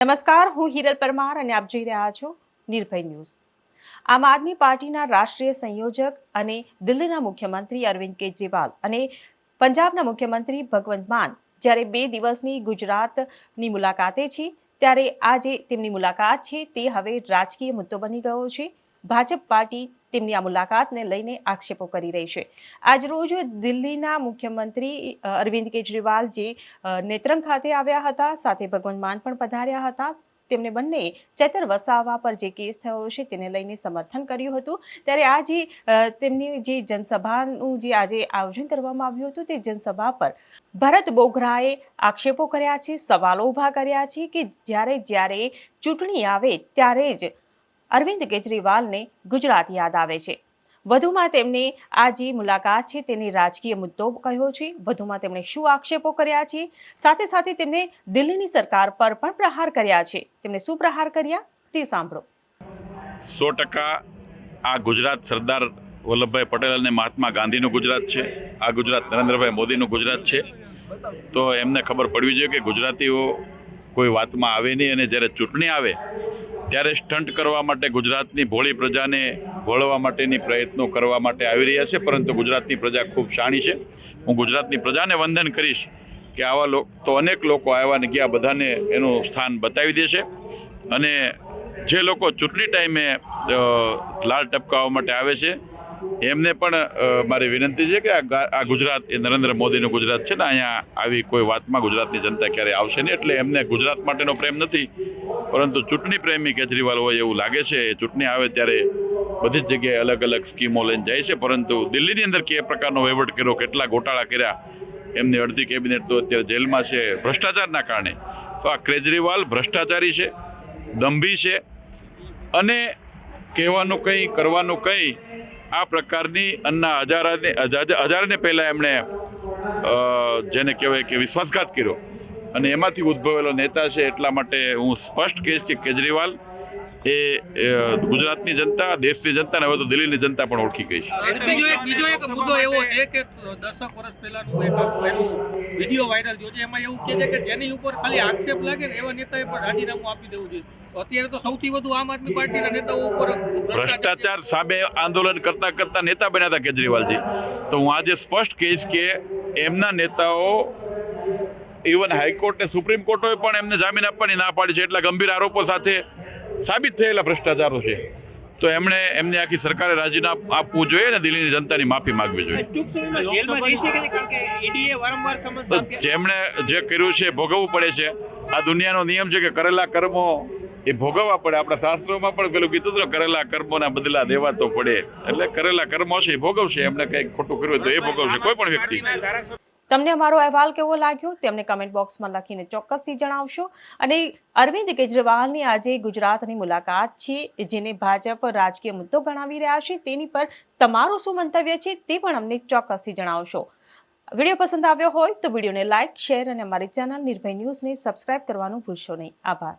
નમસ્કાર, હું હિરલ પરમાર અને આપ જોઈ રહ્યા છો નિર્ભય ન્યૂઝ. આમ આદમી પાર્ટીના રાષ્ટ્રીય સંયોજક અને દિલ્હીના મુખ્યમંત્રી અરવિંદ કેજરીવાલ અને પંજાબના મુખ્યમંત્રી ભગવંત માન જ્યારે બે દિવસની ગુજરાતની મુલાકાતે છે, ત્યારે આ જે તેમની મુલાકાત છે, તે હવે રાજકીય મુદ્દો બની ગયો છે. ભાજપ પાર્ટી તેમની આ મુલાકાતને લઈને આક્ષેપો કરી રહી છે. આજરોજ દિલ્હીના મુખ્યમંત્રી અરવિંદ કેજરીવાલ જે નેત્રંગ ખાતે આવ્યા હતા. સાથે ભગવંત માન પણ પધાર્યા હતા. તેમને બંને ચેતર વસાવા પર જે કેસ થયો છે તેને લઈને સમર્થન કર્યું હતું. ત્યારે આ જે તેમની જે જનસભાનું જે આજે આયોજન કરવામાં આવ્યું હતું તે જનસભા પર ભરત બોઘરાએ આક્ષેપો કર્યા છે, સવાલો ઊભા કર્યા છે કે જ્યારે જ્યારે ચૂંટણી આવે ત્યારે જ અરવિંદ કેજરીવાલને ગુજરાત યાદ આવે છે. વધુમાં તેમણે આ જે મુલાકાત છે તેને રાજકીય મુદ્દો કહ્યો છે. વધુમાં તેમણે શું આક્ષેપો કર્યા છે? સાથે સાથે તેમણે દિલ્હીની સરકાર પર પણ પ્રહાર કર્યા છે. તેમણે શું પ્રહાર કર્યા? તે સાંભળો. સો ટકા આ ગુજરાત સરદાર વલ્લભભાઈ પટેલ અને મહાત્મા ગાંધીનું ગુજરાત છે. આ ગુજરાત નરેન્દ્રભાઈ મોદીનું ગુજરાત છે. તો એમને ખબર પડવી જોઈએ કે ગુજરાતીઓ કોઈ વાતમાં આવે નહીં અને જ્યારે ચૂંટણી આવે ત્યારે સ્ટન્ટ કરવા માટે ગુજરાતની ભોળી પ્રજાને ભોળવા માટેની પ્રયત્નો કરવા માટે આવી રહ્યા છે, પરંતુ ગુજરાતની પ્રજા ખૂબ શાણી છે. હું ગુજરાતની પ્રજાને વંદન કરીશ કે આવા લોકો, તો અનેક લોકો આવ્યા ને ગયા, બધાને એનું સ્થાન બતાવી દેશે. અને જે લોકો ચૂંટણી ટાઈમે લાળ ટપકાવવા માટે આવે છે એમને પણ મારી વિનંતી છે કે આ ગુજરાત, એ નરેન્દ્ર મોદીનું ગુજરાત છે ને, અહીંયા આવી કોઈ વાતમાં ગુજરાતની જનતા ક્યારેય આવશે નહીં. એટલે એમને ગુજરાત માટેનો પ્રેમ નથી, પરંતુ ચૂંટણી પ્રેમી કેજરીવાલ હોય એવું લાગે છે. ચૂંટણી આવે ત્યારે બધી જ જગ્યાએ અલગ અલગ સ્કીમો લઈને જાય છે, પરંતુ દિલ્હીની અંદર કે પ્રકારનો વહીવટ કર્યો, કેટલા ગોટાળા કર્યા, એમની અડધી કેબિનેટ તો અત્યારે જેલમાં છે ભ્રષ્ટાચારના કારણે. તો આ કેજરીવાલ ભ્રષ્ટાચારી છે, દંભી છે, અને કહેવાનું કંઈ, કરવાનું કંઈ આ પ્રકારની અન્ના હજારાને હજા- હજારને પહેલાં એમણે જેને કહેવાય કે વિશ્વાસઘાત કર્યો. અને એમાંથી ઉદ્ભવેલો નેતા છે એટલા માટે હું સ્પષ્ટ કહીશ કે કેજરીવાલ એ ગુજરાતની જનતા, દેશની જનતા હવે તો દિલ્હીની જનતા પણ ઓળખી ગઈ છે. બીજો એક મુદ્દો એવો છે કે દસક વર્ષ પહેલાનું વીડિયો વાયરલ થયો છે. એમાં એવું કહે છે કે જેની ઉપર ખાલી આક્ષેપ લાગે ને એવા નેતાએ પણ રાજીનામું આપી દેવું જોઈએ. અત્યારે તો સૌથી વધુ આમ આદમી પાર્ટીના નેતાઓ ઉપર ભ્રષ્ટાચાર સામે આંદોલન કરતા કરતા નેતા બન્યા હતા કેજરીવાલજી. તો હું આજે સ્પષ્ટ કહીશ કે એમના નેતાઓ ઇવન હાઈકોર્ટ ને સુપ્રીમ કોર્ટોએ પણ એમને જામીન આપવાની ના પાડી છે. એટલા ગંભીર આરોપો સાથે સાબિત થયેલા ભ્રષ્ટાચારો છે. તો એમણે એમની આખી સરકારે રાજીનામું આપવું જોઈએ ને દિલ્હીની જનતાની માફી માંગવી જોઈએ. તો. જેમણે જે કર્યું છે એ ભોગવવું પડે છે. આ દુનિયાનો નિયમ છે કે કરેલા કર્મો એ ભોગવવા પડે. આપણા શાસ્ત્રોમાં પણ પેલું કીધું હતું કરેલા કર્મોના બદલા દેવા તો પડે. એટલે કરેલા કર્મો છે એ ભોગવશે. એમને કંઈક ખોટું કર્યું હોય તો એ ભોગવશે. કોઈ પણ વ્યક્તિ. તમને અમારો અહેવાલ કેવો લાગ્યો? તેમને કમેન્ટ બોક્સમાં લખીને ચોક્કસથી જણાવશો. અને અરવિંદ કેજરીવાલની આજે ગુજરાતની મુલાકાત છે, જેને ભાજપ રાજકીય મુદ્દો ગણાવી રહ્યા છે. તેની પર તમારું શું મંતવ્ય છે તે પણ અમને ચોક્કસથી જણાવશો. વીડિયો પસંદ આવ્યો હોય તો વિડીયોને લાઇક શેર અને અમારી ચેનલ નિર્ભય ન્યૂઝને સબસ્ક્રાઇબ કરવાનું ભૂલશો નહીં. આભાર.